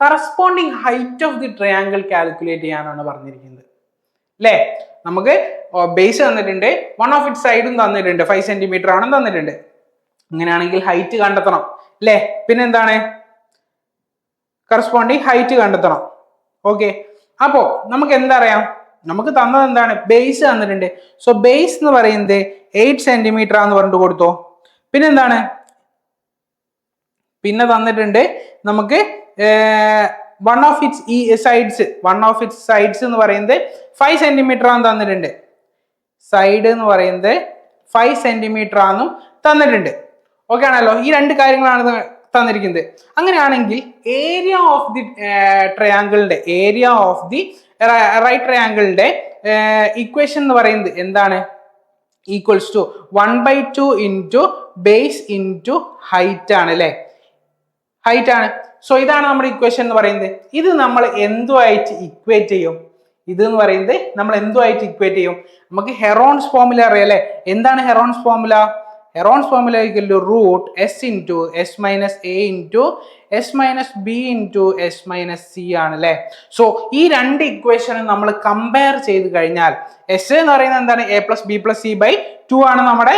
Corresponding height of the triangle calculate ചെയ്യാനാണ് പറഞ്ഞിരിക്കുന്നത്. അല്ലേ നമുക്ക് ബേസ് തന്നിട്ടുണ്ട്. വൺ ഓഫ് ഇറ്റ് സൈഡും തന്നിട്ടുണ്ട്. ഫൈവ് സെന്റിമീറ്റർ ആണെന്ന് തന്നിട്ടുണ്ട്. അങ്ങനെയാണെങ്കിൽ ഹൈറ്റ് കണ്ടെത്തണം. അല്ലേ പിന്നെന്താണ് കറസ്പോണ്ടിങ് ഹൈറ്റ് കണ്ടെത്തണം. ഓക്കെ. അപ്പോ നമുക്ക് എന്തറിയാം നമുക്ക് തന്നത് എന്താണ്? ബേസ് തന്നിട്ടുണ്ട്. സോ ബേസ് എന്ന് പറയുന്നത് എയ്റ്റ് സെന്റിമീറ്റർ ആന്ന് പറഞ്ഞിട്ട് കൊടുത്തോ. പിന്നെന്താണ്? പിന്നെ തന്നിട്ടുണ്ട് നമുക്ക് വൺ ഓഫ് ഇറ്റ്സ് ഈ sides one of its sides എന്ന് പറയുന്നത് ഫൈവ് സെന്റിമീറ്റർ ആണ് തന്നിട്ടുണ്ട്. സൈഡ് എന്ന് പറയുന്നത് ഫൈവ് സെന്റിമീറ്റർ ആണെന്നും തന്നിട്ടുണ്ട്. ഓക്കെ ആണല്ലോ? ഈ രണ്ട് കാര്യങ്ങളാണ് തന്നിരിക്കുന്നത്. അങ്ങനെയാണെങ്കിൽ ഏരിയ ഓഫ് ദി ട്രയാങ്കിളിന്റെ ഏരിയ ഓഫ് ദി റൈറ്റ് ട്രയാങ്കിളിന്റെ ഇക്വേഷൻ എന്ന് പറയുന്നത് എന്താണ്? Equals to one by two into base into height ആണ് അല്ലേ? ഹൈറ്റ് ആണ്. സോ ഇതാണ് നമ്മുടെ ഇക്വേഷൻ എന്ന് പറയുന്നത്. ഇത് നമ്മൾ എന്തുമായിട്ട് ഇക്വേറ്റ് ചെയ്യും? ഇത് എന്ന് പറയുന്നത് നമ്മൾ എന്തുമായിട്ട് ഇക്വേറ്റ് ചെയ്യും? നമുക്ക് ഹെറോൺസ് ഫോർമുല അറിയാം അല്ലേ? എന്താണ് Heron's Heron's formula two root S into S minus A into S minus B into S minus C ആണ് അല്ലേ സോ ഈ രണ്ട് ഇക്വേഷനും നമ്മൾ കമ്പയർ ചെയ്ത് കഴിഞ്ഞാൽ എസ് എന്ന് പറയുന്നത് എന്താണ്? A plus B plus C by two ആണ് നമ്മുടെ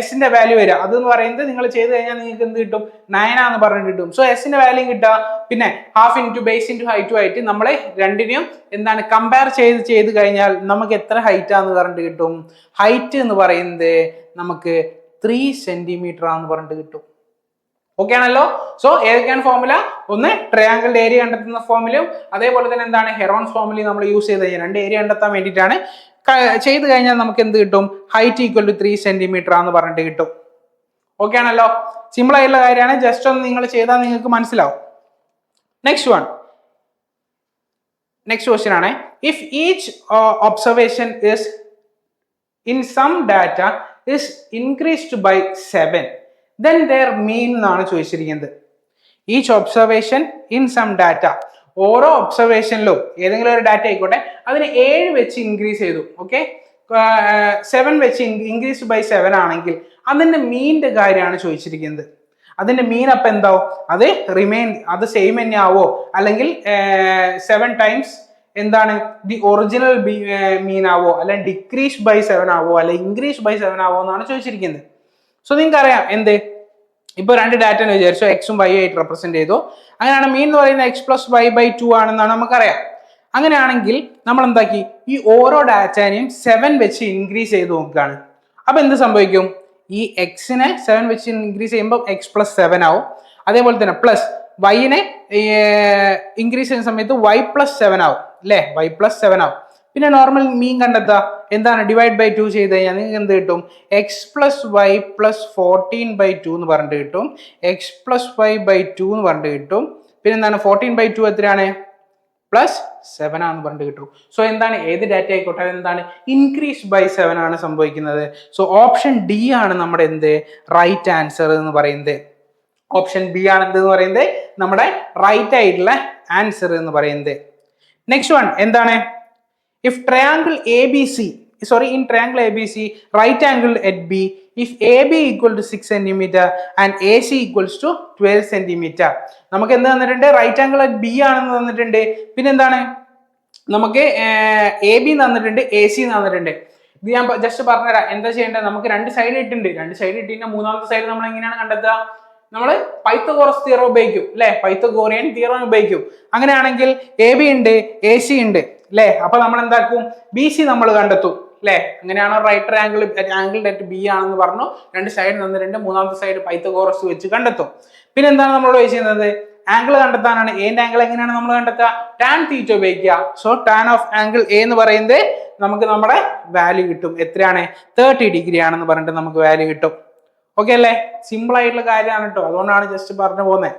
എസിന്റെ വാല്യൂ വരിക. അതെന്ന് പറയുന്നത് നിങ്ങൾ ചെയ്ത് കഴിഞ്ഞാൽ നിങ്ങൾക്ക് എന്ത് കിട്ടും? നയനാന്ന് പറഞ്ഞിട്ട് കിട്ടും. സോ എസിന്റെ വാല്യൂ കിട്ടുക. പിന്നെ ഹാഫ് ഇന്റു ബേസ് ഇന്റു ഹൈറ്റും ആയിട്ട് നമ്മളെ രണ്ടിനെയും എന്താണ് കമ്പയർ ചെയ്ത് ചെയ്ത് കഴിഞ്ഞാൽ നമുക്ക് എത്ര ഹൈറ്റ് ആന്ന് പറഞ്ഞിട്ട് കിട്ടും? ഹൈറ്റ് എന്ന് പറയുന്നത് നമുക്ക് ത്രീ സെന്റിമീറ്റർ ആണെന്ന് പറഞ്ഞിട്ട് കിട്ടും. ഓക്കെ ആണല്ലോ? സോ ഏതൊക്കെയാണ് ഫോർമുല ഒന്ന് ട്രയാങ്കിളിന്റെ ഏരിയ കണ്ടെത്തുന്ന ഫോർമുലയും അതേപോലെ തന്നെ എന്താണ്? ഹെറോൺസ് ഫോർമുല നമ്മൾ യൂസ് ചെയ്ത് കഴിഞ്ഞാൽ രണ്ട് ഏരിയ കണ്ടെത്താൻ വേണ്ടിയിട്ടാണ്. ചെയ്ത് കഴിഞ്ഞാൽ നമുക്ക് എന്ത് കിട്ടും? Height equal to three centimetre ആന്ന് പറഞ്ഞിട്ട് കിട്ടും. ഓക്കെ ആണല്ലോ? സിമ്പിൾ ആയിട്ടുള്ള കാര്യമാണ്. ജസ്റ്റ് ഒന്ന് നിങ്ങൾ ചെയ്താൽ നിങ്ങൾക്ക് മനസ്സിലാവും. നെക്സ്റ്റ് വൺ നെക്സ്റ്റ് ക്വസ്റ്റ്യൻ ആണ്. If each observation is in some data is increased by seven then the mean എന്നാണ് ചോദിച്ചിരിക്കുന്നത്. Each observation in some data ഓരോ ഒബ്സർവേഷനിലും ഏതെങ്കിലും ഒരു ഡാറ്റ ആയിക്കോട്ടെ അതിന് ഏഴ് വെച്ച് ഇൻക്രീസ് ചെയ്തു. ഓക്കെ സെവൻ വെച്ച് ഇൻക്രീസ് ബൈ സെവൻ ആണെങ്കിൽ അതിന്റെ മീന്റെ കാര്യമാണ് ചോദിച്ചിരിക്കുന്നത്. അതിന്റെ മീൻ അപ്പം എന്താവും? അത് റിമെയിൻ അത് സെയിം തന്നെ ആവോ അല്ലെങ്കിൽ സെവൻ ടൈംസ് എന്താണ്? ദി ഒറിജിനൽ മീൻ ആവോ? അല്ലെ ഡിക്രീസ് ബൈ സെവൻ ആവോ? അല്ലെ ഇൻക്രീസ് ബൈ സെവൻ ആവോ എന്നാണ് ചോദിച്ചിരിക്കുന്നത്. സോ നിങ്ങൾക്ക് അറിയാം എന്ത്? ഇപ്പൊ രണ്ട് ഡാറ്റ വിചാരിച്ചു എക്സും വൈ ആയിട്ട് റെപ്രസെന്റ് ചെയ്തു. അങ്ങനെയാണ് മീൻ എന്ന് പറയുന്നത് X plus Y by two ആണെന്നാണ് നമുക്കറിയാം. അങ്ങനെയാണെങ്കിൽ നമ്മൾ എന്താക്കി? ഈ ഓരോ ഡാറ്റാനെയും സെവൻ വെച്ച് ഇൻക്രീസ് ചെയ്ത് നോക്കുകയാണ്. അപ്പൊ എന്ത് സംഭവിക്കും? ഈ എക്സിനെ സെവൻ വെച്ച് ഇൻക്രീസ് ചെയ്യുമ്പോൾ എക്സ് പ്ലസ് സെവൻ ആവും. അതേപോലെ തന്നെ പ്ലസ് വൈനെ ഇൻക്രീസ് ചെയ്യുന്ന സമയത്ത് വൈ പ്ലസ് സെവൻ ആവും അല്ലേ? വൈ പ്ലസ് സെവൻ ആവും. പിന്നെ നോർമൽ മീൻ കണ്ടെത്തുക. എന്താണ്? ഡിവൈഡ് ബൈ ടു ചെയ്ത് കഴിഞ്ഞാൽ നിങ്ങൾക്ക് എന്ത് കിട്ടും? X plus Y plus fourteen by two എന്ന് പറഞ്ഞിട്ട് കിട്ടും. X plus Y by two എന്ന് പറഞ്ഞിട്ട് കിട്ടും. പിന്നെ എന്താണ്? ഫോർട്ടീൻ ബൈ ടു എത്രയാണ്? പ്ലസ് സെവൻ ആണെന്ന് പറഞ്ഞിട്ട് കിട്ടും. സോ എന്താണ്? ഏത് ഡാറ്റ ആയിക്കോട്ടെ എന്താണ്? ഇൻക്രീസ് ബൈ സെവൻ ആണ് സംഭവിക്കുന്നത്. സോ ഓപ്ഷൻ ഡി ആണ് നമ്മുടെ എന്ത്? റൈറ്റ് ആൻസർ എന്ന് പറയുന്നത്. ഓപ്ഷൻ ബി ആണ് എന്ത് പറയുന്നത്? നമ്മുടെ റൈറ്റ് ആയിട്ടുള്ള ആൻസർ എന്ന് പറയുന്നത്. നെക്സ്റ്റ് വൺ എന്താണ്? If triangle A B C sorry in triangle A B C right angle at B if A B equal to six centimetre and A C equals to twelve centimetre നമുക്ക് എന്ത് തന്നിട്ടുണ്ട്? Right angle at B ആണെന്ന് തന്നിട്ടുണ്ട്. പിന്നെ എന്താണ്? നമുക്ക് A B തന്നിട്ടുണ്ട് A C തന്നിട്ടുണ്ട്. ഇത് ഞാൻ ജസ്റ്റ് പറഞ്ഞുതരാം. എന്താ ചെയ്യേണ്ടത്? നമുക്ക് രണ്ട് സൈഡ് ഇട്ടിട്ടുണ്ട്. രണ്ട് സൈഡ് ഇട്ടിട്ട് മൂന്നാമത്തെ സൈഡ് നമ്മൾ എങ്ങനെയാണ് കണ്ടെത്തുക? നമ്മൾ പൈത്തഗോറസ് തിയറം ഉപയോഗിക്കും അല്ലെ? പൈത്തഗോറിയൻ തിയറം ഉപയോഗിക്കും. അങ്ങനെയാണെങ്കിൽ എ ബി ഉണ്ട് എ സി ഉണ്ട് അല്ലെ? അപ്പൊ നമ്മൾ എന്താക്കും? ബി സി നമ്മൾ കണ്ടെത്തും അല്ലെ? അങ്ങനെയാണോ right angle angle at B ആണെന്ന് പറഞ്ഞു. രണ്ട് സൈഡ് തന്നിട്ടുണ്ട് മൂന്നാമത്തെ സൈഡ് പൈത്തഗോറസ് വെച്ച് കണ്ടെത്തും. പിന്നെ എന്താണ് നമ്മളോട് ചെയ്യുന്നത് ആംഗിൾ കണ്ടെത്താനാണ്. എന്റെ ആംഗിൾ എങ്ങനെയാണ് നമ്മൾ കണ്ടെത്തുക? ടാൻ തീറ്റ ഉപയോഗിക്കുക. So tan of angle A എന്ന് പറയുന്നത് നമുക്ക് നമ്മുടെ വാല്യൂ കിട്ടും. എത്രയാണ്? തേർട്ടി ഡിഗ്രി ആണെന്ന് പറഞ്ഞിട്ട് നമുക്ക് വാല്യൂ കിട്ടും. ഓക്കെ അല്ലേ? സിമ്പിൾ ആയിട്ടുള്ള കാര്യമാണ് കേട്ടോ അതുകൊണ്ടാണ് ജസ്റ്റ് പറഞ്ഞു പോകുന്നത്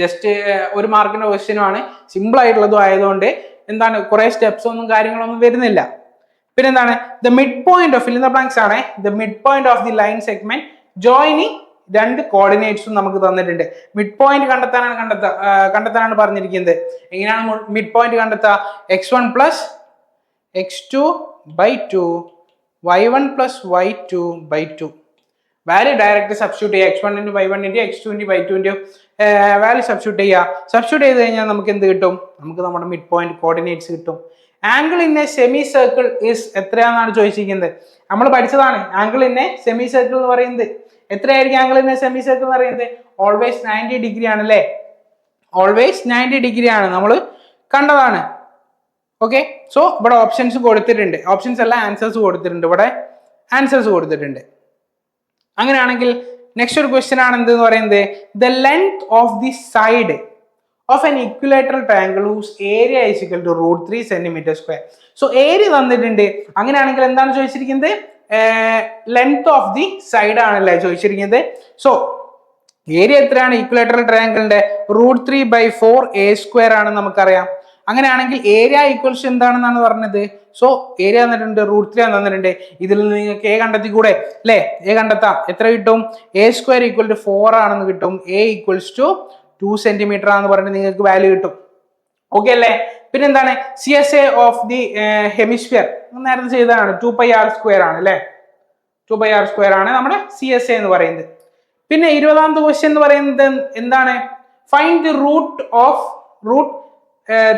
ജസ്റ്റ് ഒരു മാർക്കിന്റെ ക്വസ്റ്റ്യനുമാണ് സിമ്പിൾ ആയിട്ടുള്ളതും ആയതുകൊണ്ട് എന്താണ് കുറെ സ്റ്റെപ്സ് ഒന്നും കാര്യങ്ങളൊന്നും വരുന്നില്ല. പിന്നെ എന്താണ് the mid point of the blanks ആണ്. The mid point of the line segment joining രണ്ട് കോർഡിനേറ്റ്സും നമുക്ക് തന്നിട്ടുണ്ട്. മിഡ് പോയിന്റ് കണ്ടെത്താനാണ് കണ്ടെത്താ കണ്ടെത്താനാണ് പറഞ്ഞിരിക്കുന്നത്. എങ്ങനെയാണ് മിഡ് പോയിന്റ് കണ്ടെത്തുക X one plus X two by two Y one plus Y two by two value direct substitute ചെയ്യുക. X one into Y one into X two into Y two into value substitute ചെയ്യുക. Substitute ചെയ്ത് കഴിഞ്ഞാൽ നമുക്ക് എന്ത് കിട്ടും? നമുക്ക് നമ്മുടെ mid point coordinates കിട്ടും. Angle in a semi circle is എത്രയാണെന്നാണ് ചോദിച്ചിരിക്കുന്നത്? നമ്മൾ പഠിച്ചതാണ് angle in a semi circle എന്ന് പറയുന്നത്. എത്രയായിരിക്കും angle in a semi circle എന്ന് പറയുന്നത്? ഓൾവേസ് നയന്റി ഡിഗ്രി ആണ് അല്ലേ? ഓൾവേസ് നയന്റി ഡിഗ്രി ആണ്. നമ്മൾ കണ്ടതാണ്. ഓക്കെ സോ ഇവിടെ ഓപ്ഷൻസ് കൊടുത്തിട്ടുണ്ട്. ഓപ്ഷൻസ് അല്ല ആൻസേഴ്സ് കൊടുത്തിട്ടുണ്ട്. ഇവിടെ ആൻസേഴ്സ് കൊടുത്തിട്ടുണ്ട്. അങ്ങനെയാണെങ്കിൽ നെക്സ്റ്റ് ഒരു ക്വസ്റ്റ്യൻ ആണ് എന്തെന്ന് പറയുന്നത്? The length of the side of an equilateral triangle whose area equal to root three centimetre square so area തന്നിട്ടുണ്ട്. അങ്ങനെയാണെങ്കിൽ എന്താണ് ചോദിച്ചിരിക്കുന്നത്? ലെങ്ത് ഓഫ് ദി സൈഡ് ആണല്ലേ ചോദിച്ചിരിക്കുന്നത്? സോ ഏരിയ എത്രയാണ്? ഇക്വലേറ്ററൽ ട്രയാങ്കിളിന്റെ root three by four A square ആണെന്ന് നമുക്കറിയാം. അങ്ങനെയാണെങ്കിൽ ഏരിയ ഈക്വൽസ് എന്താണെന്നാണ് പറഞ്ഞത്? സോ ഏരിയ തന്നിട്ടുണ്ട് റൂട്ട് ത്രീ തന്നിട്ടുണ്ട്. ഇതിൽ നിന്ന് നിങ്ങൾക്ക് എ കണ്ടെത്തി കൂടെ അല്ലേ? എ കണ്ടെത്താം. എത്ര കിട്ടും? A square equal to four ആണെന്ന് കിട്ടും. A equals to two centimetre ആണെന്ന് പറഞ്ഞിട്ട് നിങ്ങൾക്ക് വാല്യൂ കിട്ടും. ഓക്കെ അല്ലേ? പിന്നെ എന്താണ് C S A of the hemisphere നേരത്തെ ചെയ്തതാണ്. ടു പൈ ആർ സ്ക്വയർ ആണ് അല്ലേ? ടു പൈ ആർ സ്ക്വയർ ആണ് നമ്മുടെ സി എസ് എ എന്ന് പറയുന്നത്. പിന്നെ ഇരുപതാമത്തെ ക്വസ്റ്റ്യൻ എന്ന് പറയുന്നത് എന്താണ്? Find the root of root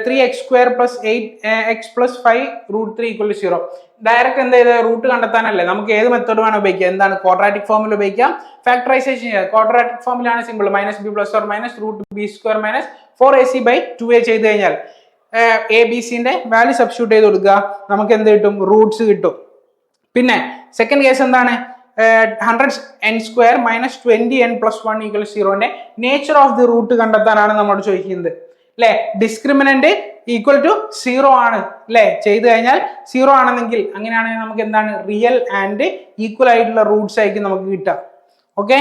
three X square plus eight X plus five root three equal zero direct എന്ത് ചെയ്ത്? റൂട്ട് കണ്ടെത്താനല്ലേ. നമുക്ക് ഏത് മെത്തേഡ് വേണം ഉപയോഗിക്കാം. എന്താണ്? ക്വാഡ്രാറ്റിക് ഫോമിൽ ഉപയോഗിക്കാം. ഫാക്ടറൈസേഷൻ ചെയ്യാം. ക്വാഡ്രാറ്റിക് ഫോമിലാണ് simple minus B plus or minus root B square minus four A C by two A ചെയ്ത് കഴിഞ്ഞാൽ എ ബി സിന്റെ വാല്യൂ സബ്സ്റ്റിറ്റ്യൂട്ട് ചെയ്ത് കൊടുക്കുക. നമുക്ക് എന്ത് കിട്ടും? റൂട്ട്സ് കിട്ടും. പിന്നെ സെക്കൻഡ് കേസ് എന്താണ്? Hundred N square minus twenty N plus one equal സീറോന്റെ nature of the root കണ്ടെത്താനാണ് നമ്മൾ ചോദിക്കുന്നത്. അല്ലെ ഡിസ്ക്രിമിനന്റ് ഈക്വൽ ടു സീറോ ആണ്. അല്ലെ ചെയ്തു കഴിഞ്ഞാൽ സീറോ ആണെന്നെങ്കിൽ അങ്ങനെയാണെങ്കിൽ നമുക്ക് എന്താണ്? റിയൽ ആൻഡ് ഈക്വൽ ആയിട്ടുള്ള റൂട്ട്സ് ആയിരിക്കും നമുക്ക് കിട്ടുക. ഓക്കെ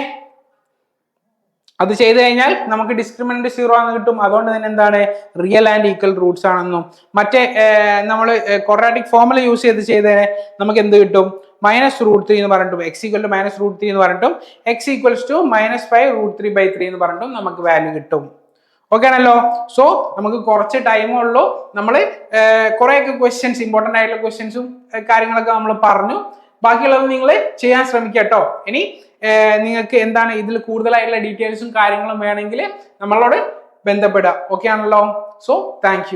അത് ചെയ്തു കഴിഞ്ഞാൽ നമുക്ക് ഡിസ്ക്രിമിനന്റ് സീറോ ആണെന്ന് കിട്ടും. അതുകൊണ്ട് തന്നെ എന്താണ്? റിയൽ ആൻഡ് ഈക്വൽ റൂട്ട്സ് ആണെന്നും. മറ്റേ നമ്മൾ കൊറാറ്റിക് ഫോമുല യൂസ് ചെയ്ത് ചെയ്തതിനെ നമുക്ക് എന്ത് കിട്ടും? മൈനസ് റൂട്ട് ത്രീ എന്ന് പറഞ്ഞിട്ടും X equal to minus root three എന്ന് പറഞ്ഞിട്ടും X equals to minus five root three by three എന്ന് പറഞ്ഞിട്ടും നമുക്ക് വാല്യൂ കിട്ടും. ഓക്കെ ആണല്ലോ. സോ നമുക്ക് കുറച്ച് ടൈമേ ഉള്ളൂ. നമ്മൾ കുറേയൊക്കെ ക്വസ്റ്റ്യൻസ് ഇമ്പോർട്ടന്റ് ആയിട്ടുള്ള ക്വസ്റ്റ്യൻസും കാര്യങ്ങളൊക്കെ നമ്മൾ പറഞ്ഞു. ബാക്കിയുള്ളത് നിങ്ങൾ ചെയ്യാൻ ശ്രമിക്കുക കേട്ടോ ഇനി നിങ്ങൾക്ക് എന്താണ് ഇതിൽ കൂടുതലായിട്ടുള്ള ഡീറ്റെയിൽസും കാര്യങ്ങളും വേണമെങ്കിൽ നമ്മളോട് ബന്ധപ്പെടുക. ഓക്കെ ആണല്ലോ? So thank